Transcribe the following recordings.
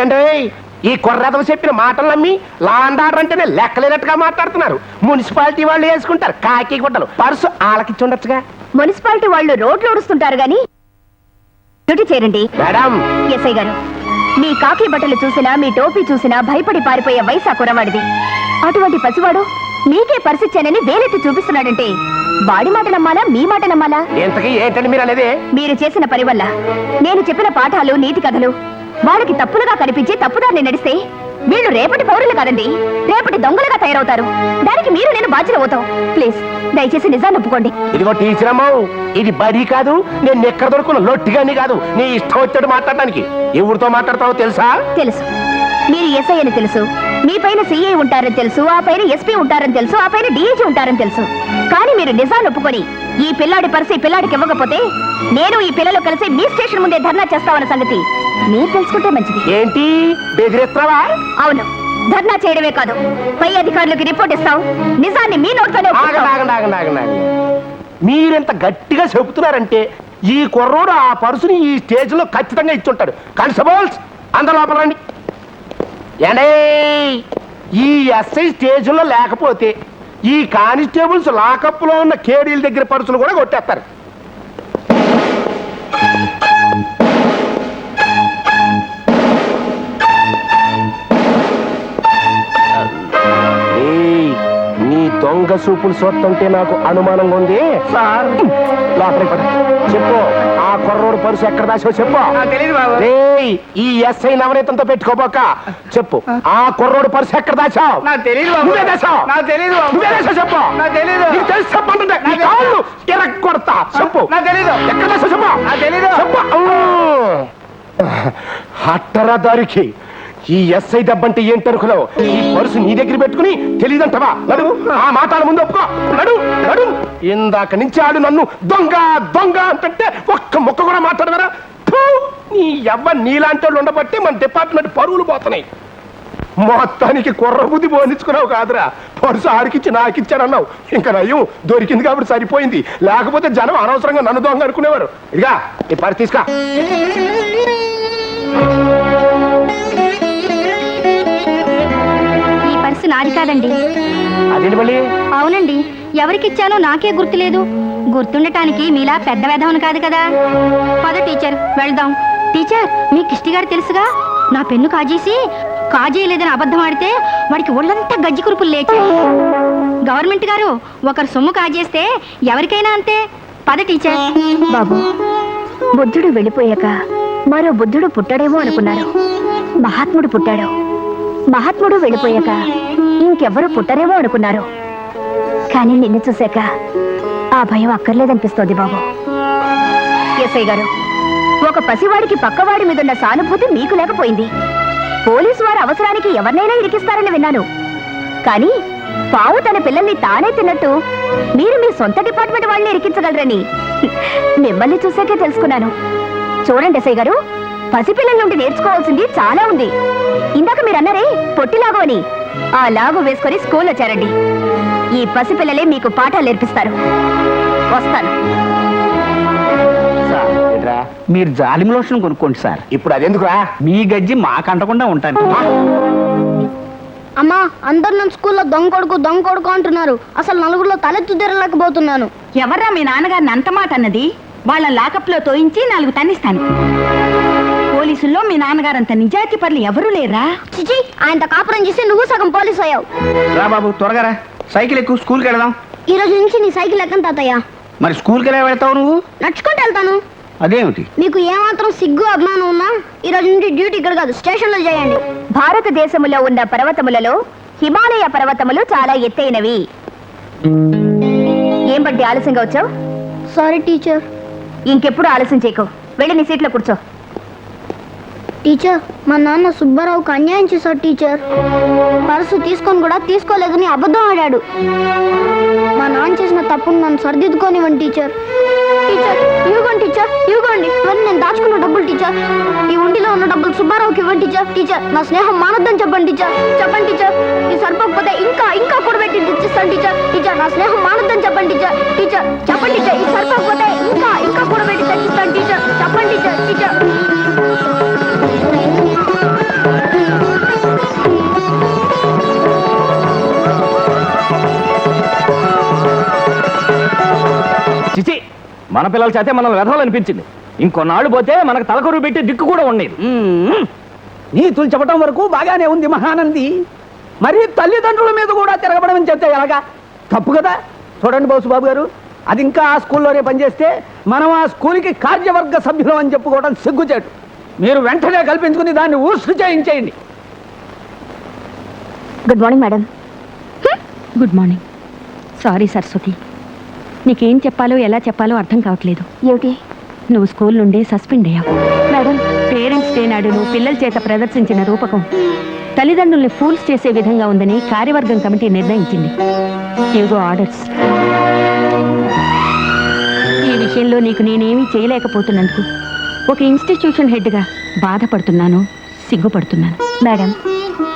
ఏంటంటే ఈ కుర్రదలు చెప్పిన మాటలు నమ్మి లా అండ్ ఆర్డర్ అంటేనే లెక్కలేనట్టుగా మాట్లాడుతున్నారు. మున్సిపాలిటీ వాళ్ళు వేసుకుంటారు కాకి గుడ్డలు. పర్సు ఆలకిచ్చి ఉండొచ్చుగా. మున్సిపాలిటీ వాళ్ళు రోడ్లు ఊడుస్తుంటారు గాని డ్యూటీ చేరండి మేడం. ఎస్ఐ గారు మీ కాకి బట్టలు చూసినా మీ టోపీ చూసినా భయపడి పారిపోయే వయసు ఆ కురవాడిది అటువంటి పసివాడు మీకే పరిస్థితి వేలెత్తి చూపిస్తున్నాడంటే వాడి మాట నమ్మాలా మీ మాట నమ్మాలా? ఇంతకీ ఏంటండి మీరు అనేది? మీరు చేసిన పని వల్ల నేను చెప్పిన పాఠాలు నీతి కథలు వాళ్ళకి తప్పులుగా కనిపించి తప్పుదారిని నడిస్తే వీళ్ళు రేపటి పౌరులు కాదండి. రేపటి దొంగలుగా తయారవుతారు. దానికి మీరు నేను బాధ్యత అవుతాం. ప్లీజ్ దయచేసి నిజాన్ని ఒప్పుకోండి. ఇదిగో టీచర్ ఇది బడి కాదు నేను ఎక్కడ దొరుకున్న లొట్టిగాని కాదు. నీ ఇష్టం వచ్చాడు మాట్లాడడానికి ఎవరితో మాట్లాడతావో తెలుసా? తెలుసు. మీరు ఎస్ఐ అని తెలుసు. మీ పైన సిఐ ఉంటారని తెలుసు ఆ పైన ఎస్పీ ఉంటారని తెలుసు ఆ పైన డిఐజీ ఉంటారని తెలుసు. కానీ మీరు నిజాన్ని ఒప్పుకొని ఈ పిల్లాడి పరిస్థితి పిల్లాడికి ఇవ్వకపోతే నేను ఈ పిల్లలు కలిసి మీ స్టేషన్ ముందే ధర్నా చేస్తామన్న సంగతి మీరు తెలుసుకుంటే మంచిది. ఏంటి? అవును. ధర్నా చేయడమే కాదు. పై అధికారులకు రిపోర్ట్ ఇస్తాం. నిజాన్ని మీ ఆగండి మీరెంత గట్టిగా చెబుతున్నారంటే ఈ కుర్రోడు ఆ పరుసుని ఈ స్టేజ్లో ఖచ్చితంగా ఇచ్చుంటాడు కానిస్టేబుల్స్ అందరు లోపల రండి. ఏండే? ఈ ఎస్ఐ స్టేజ్లో లేకపోతే ఈ కానిస్టేబుల్స్ లాకప్లో ఉన్న కేడీల దగ్గర పరుసులు కూడా కొట్టేస్తారు. నీ దొంగ సూపులు చూస్తుంటే నాకు అనుమానంగా ఉంది. సార్. లోపలికి పద. చెప్పు. కుర్రోడు పరుసు ఎక్కడ దాచావు చెప్పు. తెలియదు బాబు. రేయ్ ఈ ఎస్ఐ నవనీతంతో పెట్టుకోబోక. చెప్పు. ఆ. కుర్రోడు పరుసు ఎక్కడ దాచావు? నాకు తెలియదు బాబు. నువ్వే దాచావు. నాకు తెలియదు బాబు. నువ్వే దాచావు చెప్పు. నాకు. నీకు తెలిసి నీ ఎరగొడతా. చెప్పు. నాకు. ఎక్కడ దాచావు చెప్పు. నాకు తెలీదు. చెప్పు. హట్టరా దారికి. ఈ ఎస్ఐ దెబ్బంటే ఏంటనుకున్నావు? ఈ పరుసు నీ దగ్గర పెట్టుకుని తెలియదంటవా నడు ఆ మాటల ముందు ఒప్పుకో. నడు నడు. ఇందాక నుంచి ఆడు నన్ను దొంగ దొంగ అంటే ఒక్క ముక్క కూడా మాట్లాడవరా? నీ ఎవ్వ నీలాంటి వాళ్ళు ఉండబట్టి మన డిపార్ట్మెంట్ పరువులు పోతున్నాయి. మొత్తానికి కుర్ర బుద్ధి పోనిచ్చుకున్నావు కాదురా. పరుసు ఆడికిచ్చి నాకిచ్చాడన్నావు ఇంకా నయం దొరికింది కాబట్టి సరిపోయింది. లేకపోతే జనం అనవసరంగా నన్ను దొంగ అనుకునేవారు. ఇదిగా ఈ పరి తీసుకా నాది కాదండి. అదేంటి మళ్ళీ? అవునండి. ఎవరికిచ్చానో నాకే గుర్తులేదు. గుర్తుండటానికి మీలా పెద్ద వెధవను కాదు కదా. పద టీచర్ వెళ్దాం. టీచర్ మీ కిష్టి గారు తెలుసుగా? నా పెన్ను కాజేసి కాజేయలేదని అబద్ధం ఆడితే వాడికి ఒళ్ళంతా గజ్జి కురుపులు లేచాయి గవర్నమెంట్ గారు ఒకరు సొమ్ము కాజేస్తే ఎవరికైనా అంతే. పద టీచర్. బాబు బుద్ధుడు వెళ్ళిపోయాక మరో బుద్ధుడు పుట్టాడేమో అనుకున్నారు. మహాత్ముడు పుట్టాడు. మహాత్ముడు వెళ్ళిపోయాక ఇంకెవ్వరు పుట్టరేమో అనుకున్నారు. కానీ నిన్ను చూశాక ఆ భయం అక్కర్లేదనిపిస్తోంది బాబు. ఎస్ఐ గారు ఒక పసివాడికి పక్కవాడి మీదున్న సానుభూతి మీకు లేకపోయింది. పోలీసు వారు అవసరానికి ఎవరినైనా ఇరికిస్తారని విన్నాను. కానీ పావు తన పిల్లల్ని తానే తిన్నట్టు మీరు మీ సొంత డిపార్ట్మెంట్ వాళ్ళని ఇరికించగలరని మిమ్మల్ని చూశాకే తెలుసుకున్నాను. చూడండి ఎస్ఐ గారు పసిపిల్లల నుండి నేర్చుకోవాల్సింది చాలా ఉంది. ఇందాక మీరు అన్నారే పొట్టిలాగు అని. ఆ లాగు వేసుకొని స్కూల్లో చేరండి ఈ పసిపిల్లలే మీకు పాఠాలు నేర్పిస్తారు. వస్తాను? మీరు జాలిం లోషన్ కొనుక్కోండి సార్. ఇప్పుడు అదెందుకురా? మీ గజ్జి మాకంటకుండా ఉంటాను. అమ్మా అందరు నన్ను స్కూల్లో దొంగ కొడుకు దొంగ కొడుకు అంటున్నారు. అసలు నలుగురిలో తలెత్తు తిరగలేకపోతున్నాను. ఎవర్రా మీ నాన్నగారిని అంత మాట అన్నది? వాళ్ళ లాకప్లో తోయించి నాలుగు తన్నిస్తాను. పోలీసుల్లో మీ నాన్నగారంత నిజాయితీ పనులు ఎవరూ లేరా? చిచి ఆయనతో కాపురం చేసి నువ్వు సగం పోలీసు అయ్యావు. రా బాబు త్వరగా రా. సైకిల్ ఎక్కువ స్కూల్కి వెళదాం. ఈ రోజు నుంచి నీ సైకిల్ ఎక్కను తాతయ్య? మరి స్కూల్కి ఎలా వెళ్తావు నువ్వు? నడుచుకుంటూ వెళ్తాను. అదేమిటి? మీకు ఏమాత్రం సిగ్గు అభిమానం ఉన్నా ఈ రోజు నుండి డ్యూటీ ఇక్కడ కాదు స్టేషన్లో చేయండి. భారతదేశములో ఉన్న పర్వతములలో హిమాలయ పర్వతములు చాలా ఎత్తైనవి. ఏం బట్టి ఆలస్యంగా వచ్చావు? సారీ టీచర్ ఇంకెప్పుడు ఆలస్యం చేయకు. వెళ్ళి నీ సీట్లో కూర్చో. టీచర్ మా నాన్న సుబ్బారావుకు అన్యాయం చేశాడు టీచర్. పర్సు తీసుకొని కూడా తీసుకోలేదని అబద్ధం ఆడాడు. మా నాన్న చేసిన తప్పును నన్ను సరిదిద్దుకోనివ్వండి టీచర్. టీచర్ ఇవ్వండి టీచర్ ఇవ్వండి. ఇవన్నీ నేను దాచుకున్న డబ్బులు టీచర్. ఈ ఉండిలో ఉన్న డబ్బులు సుబ్బారావుకి ఇవ్వండి టీచర్. టీచర్ నా స్నేహం మానొద్దని చెప్పండి టీచర్. చెప్పండి టీచర్. ఈ సరిపోకపోతే ఇంకా ఇంకా కూడబెట్టి తెచ్చిస్తాను టీచర్. టీచర్ నా స్నేహం మానొద్దని చెప్పండి టీచర్. టీచర్ చెప్పండి టీచర్. ఈ సరిపోకపోతే ఇంకా ఇంకా కూడబెట్టి తెచ్చిస్తాను టీచర్. మన పిల్లల చేతే మనం వెధవాలనిపించింది. ఇంకొన్నాళ్ళు పోతే మనకు తలకొరు పెట్టి దిక్కు కూడా ఉండేది. మ్మ్. నీతులు చెప్పటం వరకు బాగానే ఉంది మహానంది. మరి తల్లిదండ్రుల మీద కూడా తిరగబడమని చెప్తే ఎలాగా? తప్పు కదా? చూడండి బాబు గారు అది ఇంకా ఆ స్కూల్లోనే పనిచేస్తే మనం ఆ స్కూల్కి కార్యవర్గ సభ్యులం అని చెప్పుకోవడం సిగ్గుచేటు. మీరు వెంటనే కల్పించుకుని దాన్ని ఊసు చేయించేయండి. Good morning madam good morning sorry Saraswati నీకేం చెప్పాలో ఎలా చెప్పాలో అర్థం కావట్లేదు. ఏమిటి? నువ్వు స్కూల్ నుండి సస్పెండ్ అయ్యావు. మేడం. పేరెంట్స్ డే నాడు నువ్వు పిల్లల చేత ప్రదర్శించిన రూపకం. తల్లిదండ్రుల్ని ఫూల్స్ చేసే విధంగా ఉందని కార్యవర్గం కమిటీ నిర్ణయించింది. ఇవిగో ఆర్డర్స్. ఈ విషయంలో నీకు నేనేమీ చేయలేకపోతున్నందుకు ఒక ఇన్స్టిట్యూషన్ హెడ్గా బాధపడుతున్నాను సిగ్గుపడుతున్నాను. మేడం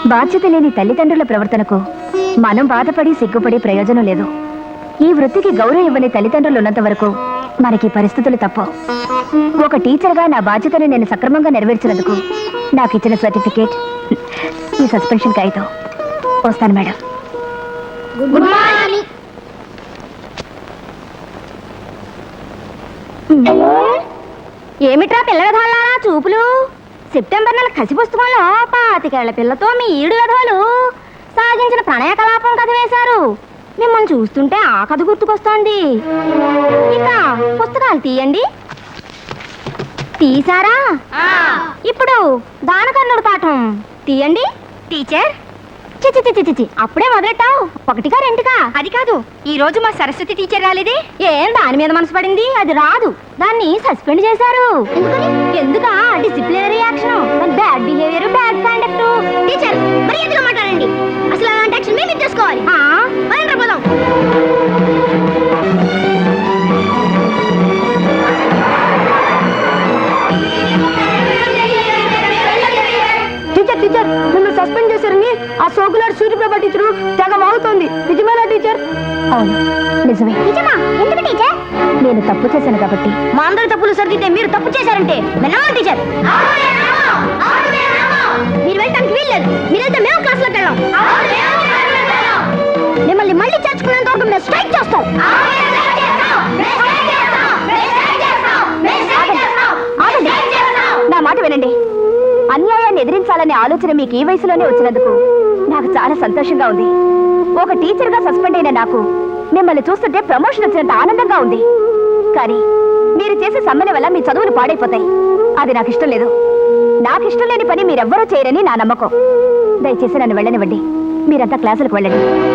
బాధ్యత లేని తల్లిదండ్రుల ప్రవర్తనకు మనం బాధపడి సిగ్గుపడే ప్రయోజనం లేదు. ఈ వృత్తికి గౌరవం ఇవ్వని తల్లిదండ్రులు ఉన్నంత వరకు మనకి పరిస్థితులు తప్పవు ఒక టీచర్గా నా బాధ్యతను నేను సక్రమంగా నెరవేర్చినందుకు నాకు ఇచ్చిన సర్టిఫికేట్ ఈ సస్పెన్షన్ కాగితం. వస్తాను మేడం. మార్నింగ్ ఏమిట్రా పిల్లగధోళ్ళారా చూపులు? సెప్టెంబర్ నెల కసి పుస్తకంలో పాతికేళ్ళ పిల్లతో మీ ఈడు సాగించిన ప్రణయ కలాపం కథ వేశారు. మిమ్మల్ని చూస్తుంటే ఆ కథ గుర్తుకొస్తోంది. ఇక పుస్తకాలు తీయండి. తీసారా ఇప్పుడు దానకర్ణుడు పాఠం. తీయండి. టీచర్? చిచి చిచి చిచి అప్పుడే మొదలెట్టావు. ఒకటిగా రెండుగా అది కాదు. ఈ రోజు మా సరస్వతి టీచర్ రాలేదే? ఏం దాని మీద మనసు పడింది? అది రాదు. దాన్ని సస్పెండ్ చేశారు. ఎందుకా? Disciplinary action bad behaviour bad conduct teacher మరి ఎందుకు మాట్లాడండి సస్పెండ్ చేశారని ఆ సోకులాడు సూర్యప్రభ టీచరు తెగ వాగుతోంది నిజమేనా టీచర్? అవును నిజమే. నిజమా? ఎందుకు టీచర్? నేను తప్పు చేశాను కాబట్టి. మా అందరి తప్పులు సరిదిద్దే మీరు తప్పు చేశారంటే విన్నామా టీచర్. మీరు వెళ్ళటానికి వీల్లేదు. మీరైతే మేము క్లాస్లోకి వెళ్ళాం. అన్యాయాన్ని ఎదిరించాలనే ఆలోచన మీకు ఈ వయసులోనే వచ్చినందుకు నాకు చాలా సంతోషంగా ఉంది. ఒక టీచర్గా సస్పెండ్ అయిన నాకు మిమ్మల్ని చూస్తుంటే ప్రమోషన్ వచ్చినంత ఆనందంగా ఉంది. కానీ మీరు చేసే సమ్మెల వల్ల మీ చదువులు పాడైపోతాయి. అది నాకు ఇష్టం లేదు. నాకు ఇష్టం లేని పని మీరెవ్వరూ చేయరని నా నమ్మకం. దయచేసి నన్ను వెళ్ళనివ్వండి. మీరంతా క్లాసులకు వెళ్ళండి.